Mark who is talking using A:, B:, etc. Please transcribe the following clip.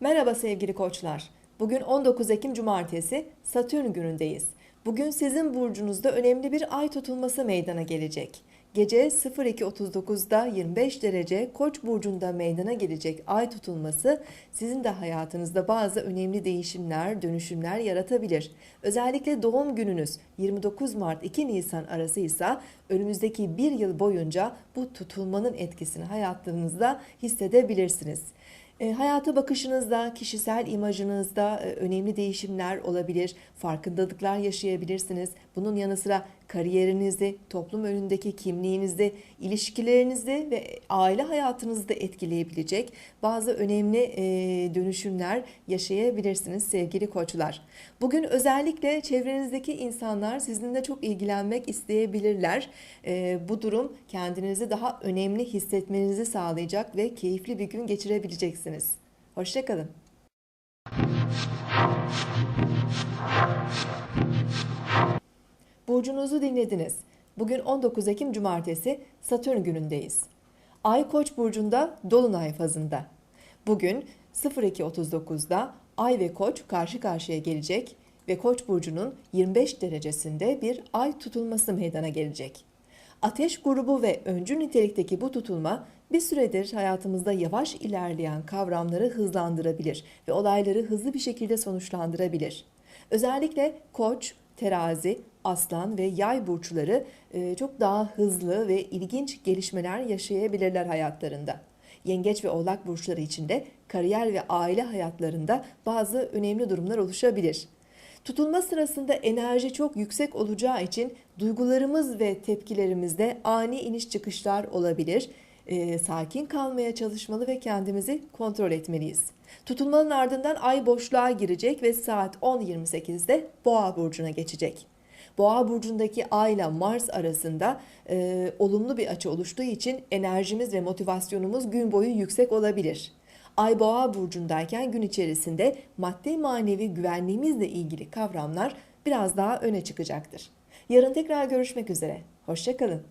A: Merhaba sevgili koçlar. Bugün 19 Ekim Cumartesi Satürn günündeyiz. Bugün sizin burcunuzda önemli bir ay tutulması meydana gelecek. Gece 02.39'da 25 derece Koç burcunda meydana gelecek ay tutulması sizin de hayatınızda bazı önemli değişimler, dönüşümler yaratabilir. Özellikle doğum gününüz 29 Mart 2 Nisan arası ise önümüzdeki bir yıl boyunca bu tutulmanın etkisini hayatınızda hissedebilirsiniz. E, hayata bakışınızda, kişisel imajınızda e, önemli değişimler olabilir, farkındalıklar yaşayabilirsiniz. Bunun yanı sıra kariyerinizi, toplum önündeki kimliğinizi, ilişkilerinizi ve aile hayatınızı da etkileyebilecek bazı önemli e, dönüşümler yaşayabilirsiniz sevgili koçlar. Bugün özellikle çevrenizdeki insanlar sizinle çok ilgilenmek isteyebilirler. E, bu durum kendinizi daha önemli hissetmenizi sağlayacak ve keyifli bir gün geçirebileceksiniz. Hoşçakalın. Burcunuzu dinlediniz. Bugün 19 Ekim Cumartesi Satürn günündeyiz. Ay Koç burcunda dolunay fazında. Bugün 02.39'da Ay ve Koç karşı karşıya gelecek ve Koç burcunun 25 derecesinde bir ay tutulması meydana gelecek. Ateş grubu ve öncü nitelikteki bu tutulma bir süredir hayatımızda yavaş ilerleyen kavramları hızlandırabilir ve olayları hızlı bir şekilde sonuçlandırabilir. Özellikle Koç, Terazi, Aslan ve Yay burçları e, çok daha hızlı ve ilginç gelişmeler yaşayabilirler hayatlarında. Yengeç ve Oğlak burçları için de kariyer ve aile hayatlarında bazı önemli durumlar oluşabilir. Tutulma sırasında enerji çok yüksek olacağı için duygularımız ve tepkilerimizde ani iniş çıkışlar olabilir. Ee, sakin kalmaya çalışmalı ve kendimizi kontrol etmeliyiz. Tutulmanın ardından ay boşluğa girecek ve saat 10.28'de Boğa burcuna geçecek. Boğa burcundaki Ay ile Mars arasında e, olumlu bir açı oluştuğu için enerjimiz ve motivasyonumuz gün boyu yüksek olabilir. Ay Boğa burcundayken gün içerisinde maddi manevi güvenliğimizle ilgili kavramlar biraz daha öne çıkacaktır. Yarın tekrar görüşmek üzere. Hoşçakalın.